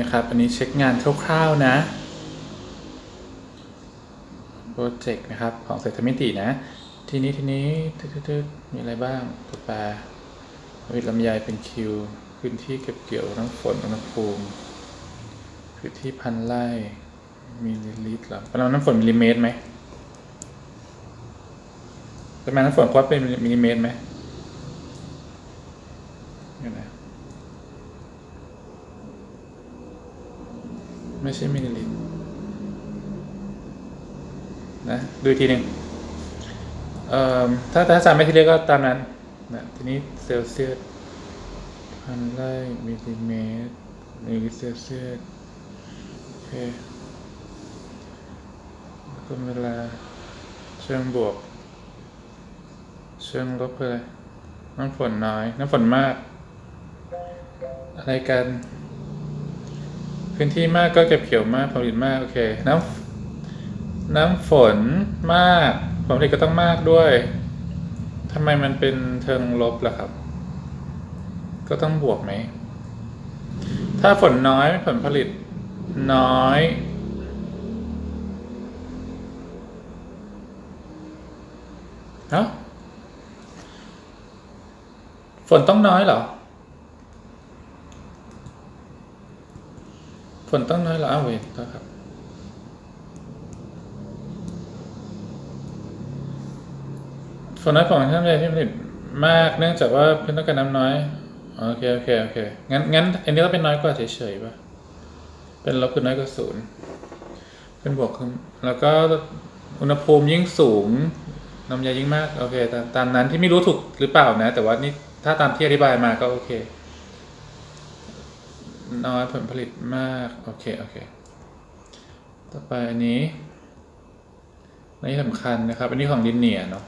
นะครับ อันนี้เช็คงานคร่าวๆนะ โปรเจกต์นะครับ ของเศรษฐมิตินะ ทีนี้ทีนี้ตึ๊ดๆมีอะไรบ้างตัวแปรวิทย์ลำไยเป็นคิวพื้นที่เก็บเกี่ยวน้ำฝนอุณหภูมิพื้นที่พันไร่มิลลิลิตรหรอประมาณน้ำฝนมิลลิเมตรไหมประมาณน้ำฝนควัดเป็นมิลลิเมตรไหมเดี๋ยนะ ไม่ใช่มิลลิลิตรนะดูอีกทีหนึ่งเอ่อถ้าถ้าจำไม่ทีเรียกก็ตามนั้นนะทีนี้เซลเซียสพันไร่มิลลิเมตรมิลลิเซลเซียสโอเคก็เวลาเชิงบวก เชิงลบคืออะไรน้ำฝนน้อย น้ำฝนมาก อะไรกัน พื้นที่มากก็เก็บเกี่ยวมากผลผลิตมากโอเคน้ำน้ำฝนมากผลผลิตก็ต้องมากด้วยทำไมมันเป็นเชิงลบล่ะครับ ก็ต้องบวกไหม ถ้าฝนน้อยผลผลิตน้อยเอ้าฝนต้องน้อยเหรอ ฝนต้องน้อยเหรออ้าวเวทก็ครับฝนน้อยของท่านใดที่ผลิตมากเนื่องจากว่าเพื่อนต้องการน้ำน้อย โอเค โอเค โอเค งั้น งั้น อันนี้ต้องเป็นน้อยกว่าเฉยๆป่ะ เป็นลบคือน้อยกว่าศูนย์ เป็นบวกคือแล้วก็อุณหภูมิยิ่งสูงน้ำยายิ่งมาก โอเค ตามตามนั้นที่ไม่รู้ถูกหรือเปล่านะ แต่ว่านี่ถ้าตามที่อธิบายมาก็โอเค น้อยผลผลิตมาก โอเค โอเค ต่อไปอันนี้อันนี้สำคัญนะครับ อันนี้ของดินเนียเนาะ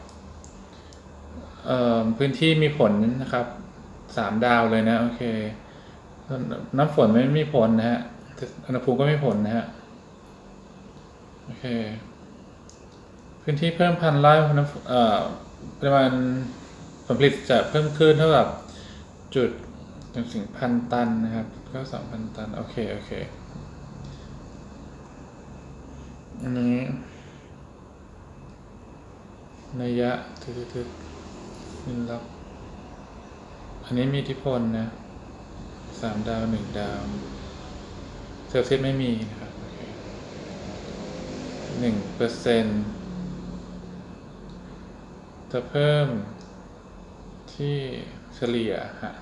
พื้นที่มีผลนะครับสามดาวเลยนะ โอเค น้ำฝนไม่มีผลนะฮะอุณหภูมิก็ไม่ผลนะฮะ โอเค พื้นที่เพิ่มพันไร่น้ำเอ่ปริมาณผลผลิตจะเพิ่มขึ้นเท่ากับจุดหนึ่งถึงพันตันนะครับ ก็สองพันตัน โอเค โอเคอันนี้นัยยะทึดๆนินลับ อันนี้มีอิทธิพลนะสามดาวหนึ่งดาวเซลเซียสไม่มีนะครับหนึ่งเปอร์เซ็นต์จะเพิ่มที่เฉลี่ยฮะ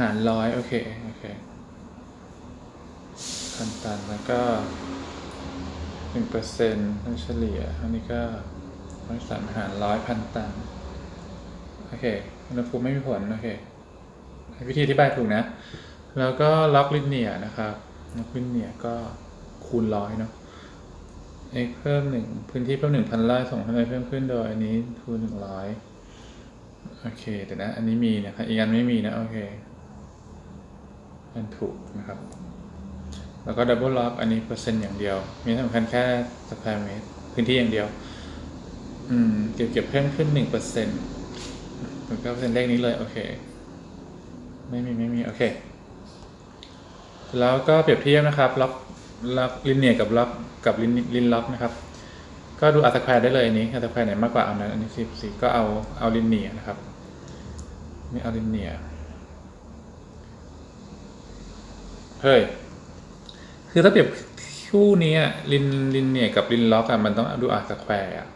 หารร้อยโอเค โอเคพันตันแล้วก็หนึ่งเปอร์เซ็นต์เฉลี่ยอันนี้ก็ร้อยสามหารร้อยพันตัน โอเคอุณหภูมิไม่มีผล โอเค วิธีอธิบายถูกนะ แล้วก็ล็อกลิเนียนะครับล็อกลิเนียก็คูณร้อยเนาะ x เพิ่มหนึ่งพื้นที่เพิ่มหนึ่งพันไร่ส่งพันไร่เพิ่มขึ้นโดยอันนี้คูณหนึ่งร้อยโอเคเดี๋ยวนะ อันนี้มีนะครับ อีกอันไม่มีนะ โอเค อันถูกนะครับ แล้วก็ดับเบิลล็อกอันนี้เปอร์เซ็นต์อย่างเดียว มีสำคัญแค่สแควร์เมตรพื้นที่อย่างเดียว อืม เก็บเก็บเพิ่มขึ้นหนึ่งเปอร์เซ็นต์แล้วก็เปอร์เซ็นต์เลขนี้เลย โอเค ไม่มี ไม่มี โอเค แล้วก็เปรียบเทียบนะครับล็อกล็อกลินเนียกับล็อกกับลินลินล็อกนะครับ ก็ดูอัตราแควร์ได้เลยอันนี้อัตราแควร์ไหนมากกว่าเอานั้นอันนี้สิบสี่ก็เอาเอาลินเนียนะครับไม่เอาลินเนีย เฮ้ย คือถ้าเปรียบคู่นี้ลินลินเนียกับลินล็อกอะมันต้องดูอัตราแควร์อะ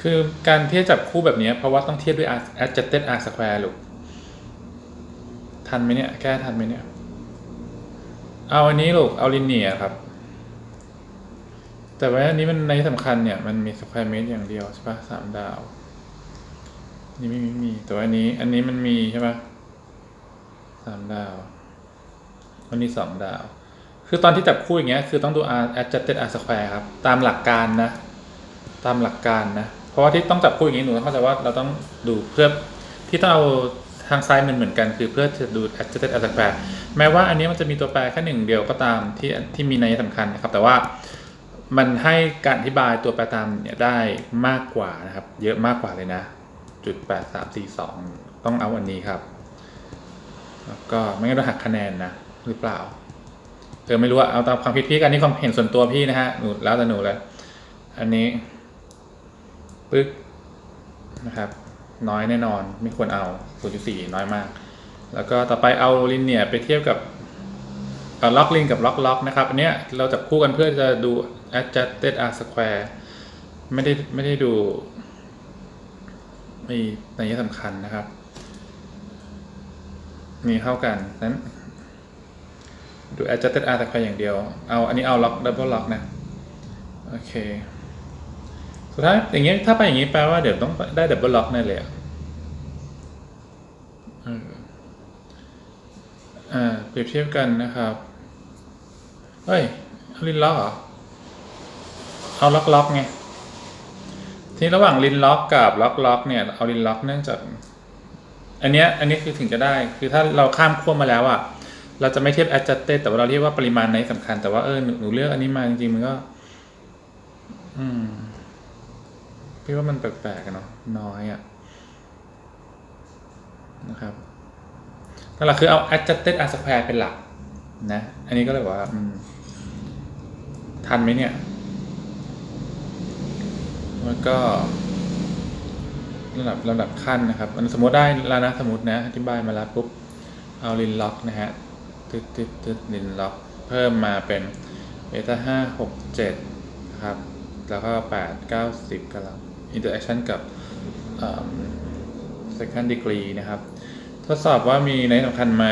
คือการเทียบจับคู่แบบนี้เพราะว่าต้องเทียบด้วย R- adjusted r square ลูก ทันไหมเนี่ย แก้ทันไหมเนี่ย เอาอันนี้ลูก เอาลินเนียครับ แต่ว่าอันนี้มันในสำคัญเนี่ยมันมี square meter อย่างเดียวใช่ปะสามดาว นี่ไม่มีแต่ว่าอันนี้ อันนี้มันมีใช่ปะสามดาว อันนี้สองดาว คือตอนที่จับคู่อย่างเงี้ยคือต้องดู R adjusted r square ครับ ตามหลักการนะ ตามหลักการนะ เพราะว่าที่ต้องจับคู่อย่างนี้หนูต้องเข้าใจว่าเราต้องดูเพื่อที่ต้องเอาทางซ้ายมันเหมือนกันคือเพื่อจะดู adjusted as a square แม้ว่าอันนี้มันจะมีตัวแปรแค่หนึ่งเดียวก็ตามที่ที่มีนัยสำคัญนะครับ แต่ว่า มันให้การอธิบายตัวแปรตามเนี่ยได้มากกว่านะครับ เยอะมากกว่าเลยนะจุดแปดสามสี่สองต้องเอาอันนี้ครับ แล้วก็ไม่งั้นเราหักคะแนนนะหรือเปล่าเออไม่รู้อะเอาตามความคิดพี่กันนี่ความเห็นส่วนตัวพี่นะฮะหนูแล้วแต่หนูเลย อันนี้ปึ๊กนะครับ น้อยแน่นอนไม่ควรเอา0.4น้อยมาก แล้วก็ต่อไปเอาลินเนียไปเทียบกับ ล็อกลินกับล็อกล็อกนะครับอันเนี้ยเราจับคู่กันเพื่อจะดู adjusted r square ไม่ได้ไม่ได้ดูมีในยสำคัญนะครับ มีเท่ากันนั้น ดู adjusted r square อย่างเดียว เอาอันนี้เอาล็อก double lock นะ โอเค สุดท้ายอย่างเงี้ยถ้าไปอย่างงี้แปลว่าเดี๋ยวต้องได้ double lock แน่เลยอ่าเปรียบเทียบกันนะครับ เฮ้ยเอาลินล็อกเหรอ เอาล็อกล็อกไง ทีระหว่างลินล็อกกับล็อกล็อกเนี่ย เอาลินล็อกเนื่องจาก อันเนี้ย อันนี้คือถึงจะได้ คือถ้าเราข้ามขั้วมาแล้วอะเราจะไม่เทียบ adjusted แต่ว่าเราเรียกว่าปริมาณในสำคัญ แต่ว่าเออหนูเลือกอันนี้มาจริงๆมันก็ อืม พี่ว่ามันแปลกๆเนาะ น้อยอะนะครับนั่นแหละคือเอา adjusted r square เป็นหลักนะ อันนี้ก็เลยว่า อืม ทันไหมเนี่ย แล้วก็ ระดับระดับขั้นนะครับอันสมมติได้แล้วนะสมมตินะอธิบายมาแล้วปุ๊บ เอาลินล็อกนะฮะตึ๊ดตึ๊ดตึ๊ดลินล็อก เพิ่มมาเป็นเบต้าห้าหกเจ็ดนะครับ แล้วก็แปดเก้าสิบกำลัง interaction กับเอ่อ second degree นะครับ ทดสอบว่ามีในสำคัญไหม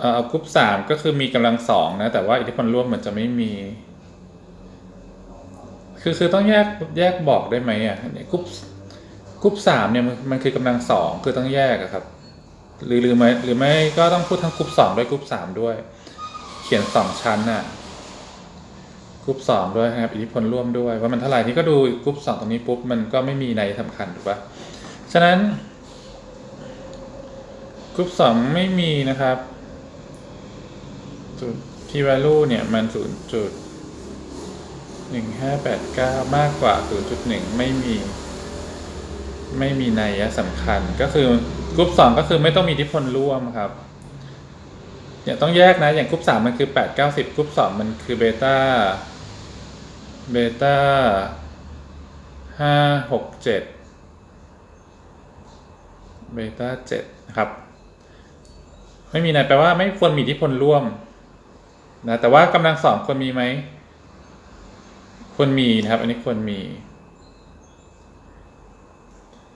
เอ่อเอากรุ๊ปสามก็คือมีกำลังสองนะ แต่ว่าอิทธิพลร่วมเหมือนจะไม่มี คือคือต้องแยกแยกบอกได้ไหมอะเนี่ยกรุ๊ปกรุ๊ปสามเนี่ยมันมันคือกำลังสองคือต้องแยกอะครับ หรือหรือไม่หรือไม่ก็ต้องพูดทั้งกรุ๊ปสองด้วยกรุ๊ปสามด้วย เขียนสองชั้นน่ะกรุ๊ปสองด้วยนะครับอิทธิพลร่วมด้วยว่ามันเท่าไหร่ที่ก็ดูกรุ๊ปสองตรงนี้ปุ๊บมันก็ไม่มีในสำคัญถูกปะฉะนั้นกรุ๊ปสองไม่มีนะครับ จุด p value เนี่ยมันศูนย์จุดหนึ่งห้าแปดเก้ามากกว่าศูนย์จุดหนึ่งไม่มี ไม่มีนัยสำคัญก็คือกรุ๊ปสองก็คือไม่ต้องมีอิทธิพลร่วมครับเนี่ยต้องแยกนะ อย่างกรุ๊ปสามมันคือแปดเก้าสิบกรุ๊ปสองมันคือเบต้าเบต้าห้าหกเจ็ดเบต้าเจ็ดนะครับ ไม่มีนะแปลว่าไม่ควรมีอิทธิพลร่วม นะแต่ว่ากำลังสองควรมีไหมควรมีนะครับ อันนี้ควรมี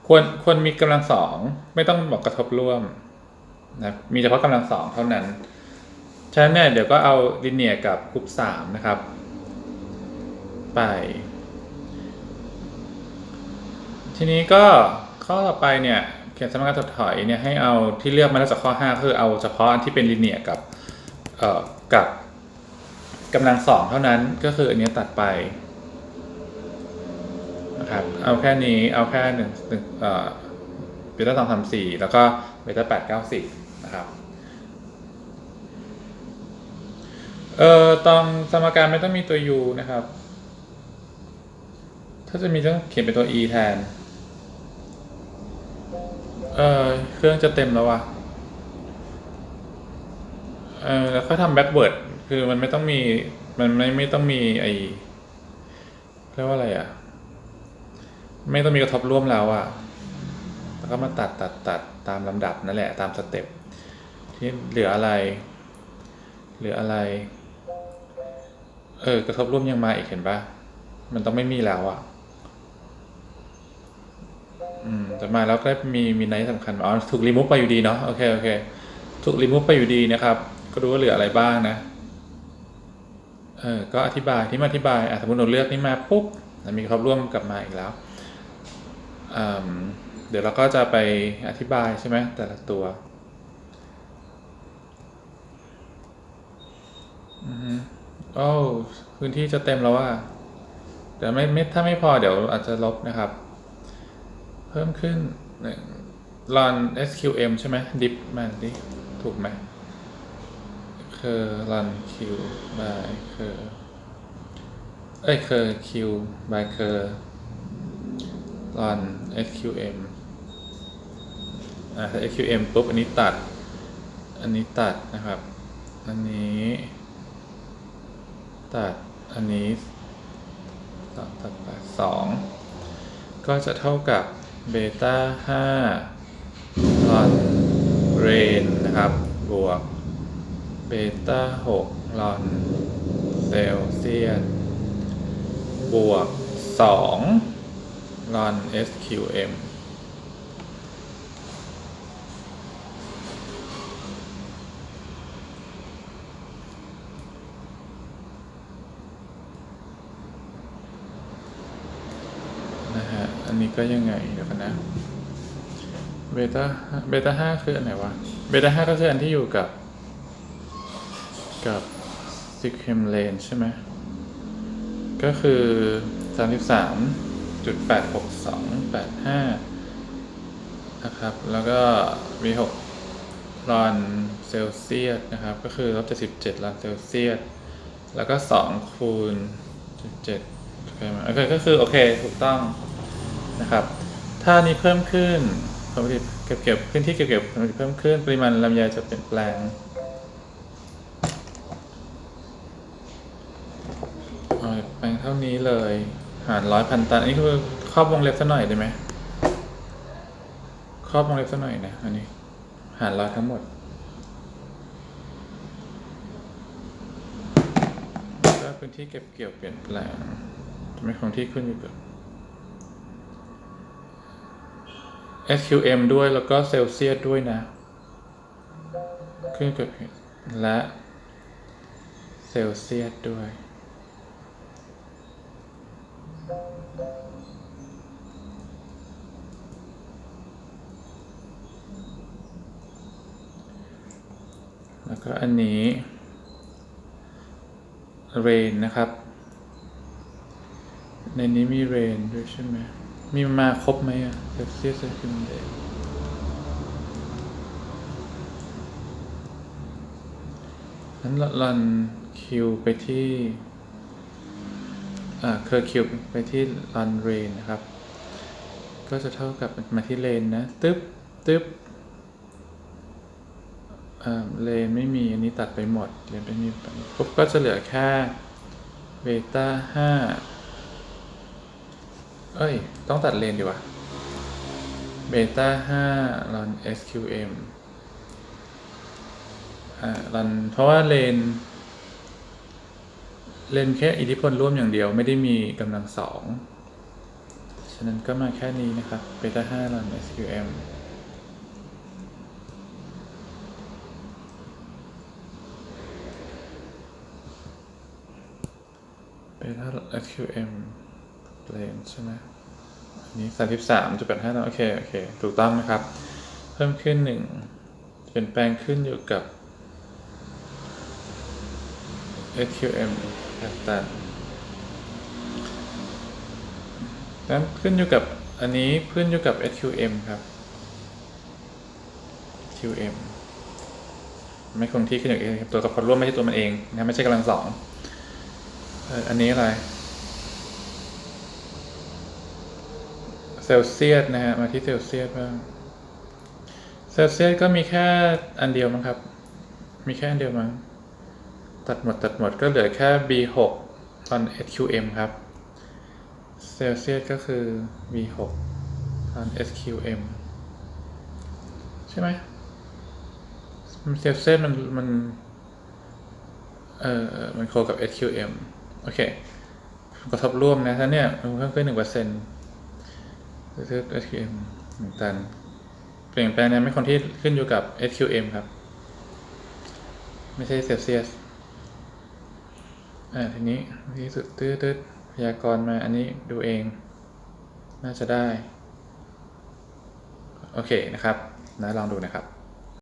ควรควรมีกำลังสองไม่ต้องบอกกระทบร่วมนะมีเฉพาะกำลังสองเท่านั้นฉะนั้นเนี่ยเดี๋ยวก็เอาลิเนียกับกรุ๊ปสามนะครับ ไป ทีนี้ก็ข้อต่อไปเนี่ยเขียนสมการถดถอยเนี่ยให้เอาที่เลือกมาแล้วจากข้อ 5 คือเอาเฉพาะอันที่เป็นลิเนียกับเอ่อกับ กำลังสองเท่านั้นก็คืออันนี้ตัดไปนะครับเอาแค่นี้เอาแค่หนึ่งหนึ่งเอ่อเบต้าสองสามสี่แล้วก็เบต้าแปดเก้าสิบนะครับเอ่อตอนสมการไม่ต้องมีตัว u นะครับ ถ้าจะมีต้องเขียนเป็นตัว e แทนเออเครื่องจะเต็มแล้ววะเออแล้วก็ทำแบ็กเวิร์ด คือมันไม่ต้องมีมันไม่ไม่ต้องมีไอเรียกว่าอะไรอะ่ะ ไม่ต้องมีกระทบร่วมแล้วอะ่ะแล้วก็มาตัดตัดตัดตามลำดับนั่นแหละตามสเต็ปที่เหลืออะไร เหลืออะไร เออกระทบร่วมยังมาอีกเห็นปะมันต้องไม่มีแล้วอะ่ะอืมแต่มาแล้วก็มีมีไนท์สำคัญอ๋อถูกรีมูฟไปอยู่ดีเนาะโอเคโอเคถูกรีมูฟไปอยู่ดีนะครับ ก็ดูว่าเหลืออะไรบ้างนะ เออก็อธิบายที่มาอธิบายสมมติเราเลือกนี้มาปุ๊บมีครอบร่วมกลับมาอีกแล้วอืมเดี๋ยวเราก็จะไปอธิบายใช่ไหมแต่ละตัวอือฮึโอ้พื้นที่จะเต็มแล้วว่าเดี๋ยวไม่ไม่ถ้าไม่พอเดี๋ยวอาจจะลบนะครับ เพิ่มขึ้นหนึ่ง run sqm ใช่ไหม dip มาดิถูกไหม คือ run q by คือเอ้ยเคอร์ Q by เคอร์ run SQM อ่าถ้า SQM ปุ๊บอันนี้ตัด อันนี้ตัดนะครับ อันนี้ ตัด อันนี้สองตัดไปสองก็จะเท่ากับเบต้าห้า run rain นะครับ บวก เบต้าหก run เซลเซียสบวกสอง run SQM นะฮะ อันนี้ก็ยังไง เดี๋ยวกันนะ เบต้า เบต้าห้าคืออันไหนวะ เบต้าห้าก็คืออันที่อยู่กับ กับซิกเคมเลนใช่ไหม ก็คือสามสิบสามจุดแปดหกสองแปดห้านะครับ แล้วก็มีหกรอนเซลเซียสนะครับ ก็คือลบเจ็ดสิบเจ็ดรอนเซลเซียส แล้วก็สองคูณจุดเจ็ดโอเคไหมโอเค ก็คือโอเคถูกต้องนะครับ ถ้านี้เพิ่มขึ้นผลผลิตเก็บเก็บพื้นที่เก็บเก็บผลผลิตเพิ่มขึ้น ปริมาณลำไยจะเปลี่ยนแปลงเอา แปลงเท่านี้เลย หารร้อยพันตัน อันนี้คือครอบวงเล็บสักหน่อยได้ไหมครอบวงเล็บสักหน่อยนะ อันนี้ หารร้อยทั้งหมดก็พื้นที่เก็บเกี่ยวเปลี่ยนแปลงจะไม่คงที่ขึ้นอยู่กับ SQM ด้วยแล้วก็เซลเซียสด้วยนะ ขึ้นกับและเซลเซียสด้วย ก็อันนี้เรนนะครับ ในนี้มีเรนด้วยใช่ไหม มีมาครบไหมอะเซลเซียสเซลเซียสเดนั้นรันคิวไปที่อ่าเคอร์คิวไปที่รันเรนนะครับ ก็จะเท่ากับมาที่เลนนะ ตึ๊บ ตึ๊บ เลนไม่มีอันนี้ตัดไปหมดเลนไม่มีปุ๊บก็จะเหลือแค่เบต้าห้าเอ้ย ต้องตัดเลนดีกว่าเบต้าห้ารัน SQM อ่ารันเพราะว่าเลน เลนแค่อิทธิพลร่วมอย่างเดียวไม่ได้มีกำลังสองฉะนั้นก็มาแค่นี้นะครับเบต้าห้ารัน SQM เบต้า SQM เลนใช่ไหมอันนี้สามสิบสามจุดแปดห้าโอเค โอเค ถูกต้องนะครับ เพิ่มขึ้นหนึ่งเปลี่ยนแปลงขึ้นอยู่กับ SQM ต่างๆนั้นขึ้นอยู่กับอันนี้ขึ้นอยู่กับ SQM ครับ QM ไม่คงที่ขึ้นอยู่กับตัวกับพอร่วมไม่ใช่ตัวมันเองนะไม่ใช่กำลังสอง อันนี้อะไร เซลเซียสนะฮะ มาที่เซลเซียสบ้าง เซลเซียสก็มีแค่อันเดียวมั้งครับ มีแค่อันเดียวมั้ง ตัดหมดตัดหมดก็เหลือแค่ B6 ตอน SQM ครับ เซลเซียสก็คือ B6 ตอน SQM ใช่ไหมเซลเซียสมันมัน เอ่อ มันโคกับ SQM โอเคกระทบร่วมนะถ้านเนี่ยมันเพิ่มขึ้นหนึ่งเปอร์เซ็นต์เซล SQM หนึ่งตัน เปลี่ยนแปลงเนี่ยไม่คนที่ขึ้นอยู่กับ SQM ครับ ไม่ใช่เซลเซียสอ่าทีนี้ที่สุดตืดดพยากรณ์มาอันนี้ดูเอง น่าจะได้ โอเคนะครับนะลองดูนะครับ